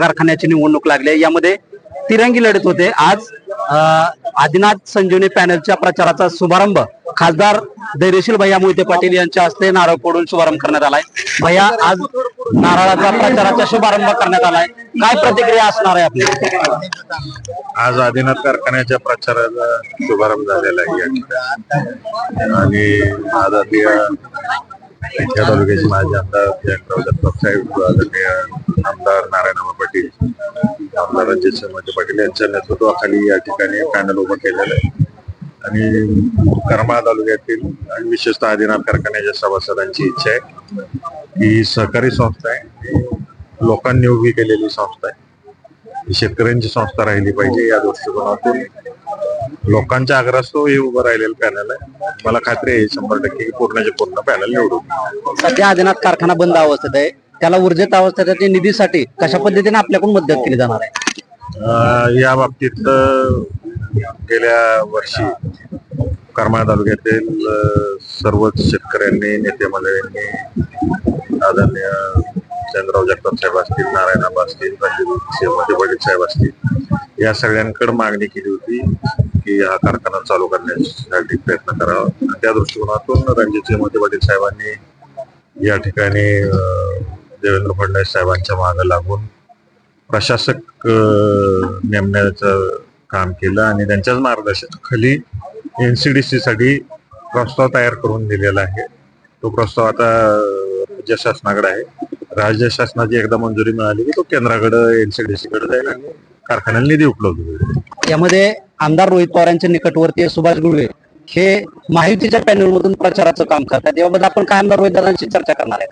कारखान्याची निवडणूक लागली. यामध्ये तिरंगी लढत होते. आज आदिनाथ संजीवनी पॅनलच्या प्रचाराचा शुभारंभ खासदार धैर्यशील भैया मोहिते पाटील यांच्या हस्ते नारळ फोडून शुभारंभ करण्यात आलाय. भैया आज नारळाचा प्रचाराचा शुभारंभ करण्यात आलाय. काय प्रतिक्रिया असणार आहे आपली? आज आदिनाथ कारखान्याच्या प्रचाराचा शुभारंभ झालेला आहे आणि आज आधी तालुक्याचे माझे आमदार जयंतराव साहेब आदरणीय आमदार नारायणराव पाटील आमदार रणजित सिंह पाटील यांच्या नेतृत्वाखाली या ठिकाणी पॅनल उभं केलेलं आहे. आणि करमाळा तालुक्यातील आणि विशेषतः आदिनाथ कारखान्याच्या सभासदांची इच्छा आहे ही सहकारी संस्था आहे. लोकांनी उभी केलेली संस्था आहे. शेतकऱ्यांची संस्था राहिली पाहिजे या दृष्टिकोनातून. लोकांच्या आग्रहास्तव हे उभं राहिलेलं पॅनल आहे. मला खात्री आहे शंभर टक्के पूर्णचे पूर्ण पॅनल निवडून सध्या आदिनाथ कारखाना बंद अवस्थेत आहे. त्याला ऊर्जित अवस्था आहे. निधीसाठी कशा पद्धतीने आपल्याकडून मदत केली जाणार आहे या बाबतीत गेल्या वर्षी करमाळा तालुक्यातील सर्वच शेतकऱ्यांनी नेते मंडळींनी आदरणीय चंद्रराव जगताप साहेब असतील नारायणराव असतील रणजित पाटील साहेब असतील या सगळ्यांकडे मागणी केली होती की हा कारखाना चालू करण्यासाठी प्रयत्न करावा त्या दृष्टिकोनातून रणजित सिंह पाटील साहेबांनी या ठिकाणी देवेंद्र फडणवीस साहेबांच्या मागे लागून प्रशासक नेमण्याचं काम केलं आणि त्यांच्याच मार्गदर्शनाखाली एनसीडीसी साठी प्रस्ताव तयार करून दिलेला आहे. तो प्रस्ताव आता राज्य शासनाकडे आहे. राज्य शासनाची एकदा मंजुरी मिळाली की तो केंद्राकडे एनसीडीसी कडे जाईल आणि कारखान्याला निधी उपलब्ध होईल. यामध्ये आमदार रोहित पवार यांच्या निकटवर्ती सुभाष गुळवे हे माहितीच्या पॅनल मधून प्रचाराचं काम करतात. याबद्दल आपण काय आमदार रोहित चर्चा करणार आहे?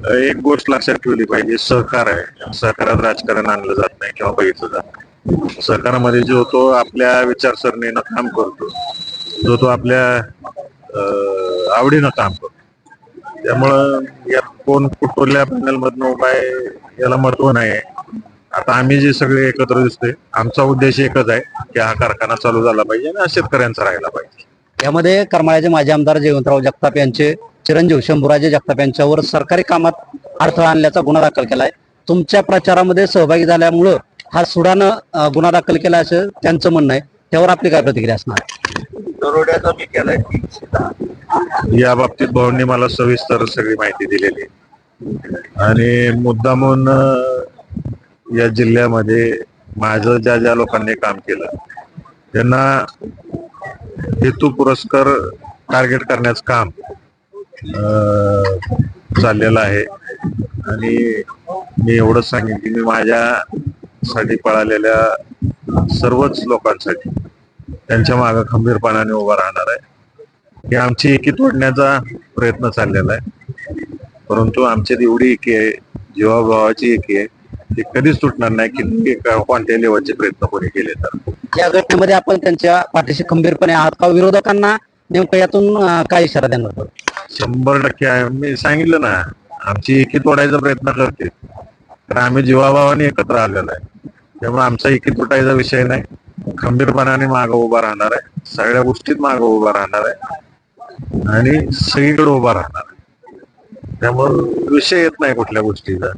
ना एक गोष्ट लक्षात ठेवली पाहिजे. सहकार आहे. सहकारात राजकारण आणलं जात नाही किंवा बघितलं जात नाही. सहकारामध्ये जो तो आपल्या विचारसरणीनं काम करतो जो तो आपल्या आवडीनं काम करतो. त्यामुळं या कोण कुठल्या पॅनल मधनं उभा आहे याला महत्त्व नाही आहे आता आम्ही जे सगळे एकत्र दिसतोय आमचा उद्देश एकच आहे की हा कारखाना चालू झाला पाहिजे आणि हा शेतकऱ्यांचा राहिला पाहिजे. यामध्ये करमाळ्याचे माजी आमदार जयवंतराव जगताप यांचे चिरंजीव शंभूराजे जगताप यांच्यावर सरकारी कामात अडथळा आणल्याचा गुन्हा दाखल केलाय. तुमच्या प्रचारामध्ये सहभागी झाल्यामुळं हा सुडानं गुन्हा दाखल केला असं त्यांचं म्हणणं आहे. त्यावर आपली काय प्रतिक्रिया असणार? या बाबतीत भाऊंनी मला सविस्तर सगळी माहिती दिलेली आहे. आणि मुद्दामून अं, या जिल्ह्यामध्ये माझं ज्या ज्या लोकांनी काम केलं त्यांना हेतू पुरस्कार टार्गेट करण्याचं काम चाललेलं आहे. आणि मी एवढंच सांगेन की मी माझ्यासाठी पळालेल्या सर्वच लोकांसाठी त्यांच्या मागे खंबीरपणाने उभा राहणार आहे. ही आमची एकी तोडण्याचा प्रयत्न चाललेला आहे. परंतु आमच्यात एवढी एकी आहे जीवाभावाची एकी आहे ती कधीच तुटणार नाही की कोणत्या लेवलचे प्रयत्न कोणी केले तर. या घटनेमध्ये आपण त्यांच्या पाठीशी खंबीरपणे आहात का? विरोधकांना नेमकं यातून काय इशारा देणार? शंभर टक्के आहे. मी सांगितलं ना आमची एकी तोडायचा प्रयत्न करते. तर आम्ही जीवाभावाने एकत्र आलेलो आहे. त्यामुळे आमचा एकी तुटायचा विषय नाही. खंबीरपणाने मागं उभा राहणार आहे. सगळ्या गोष्टीत मागं उभा राहणार आहे. आणि सगळीकडे उभा राहणार आहे. त्यामुळे विषय येत नाही कुठल्या गोष्टीचा.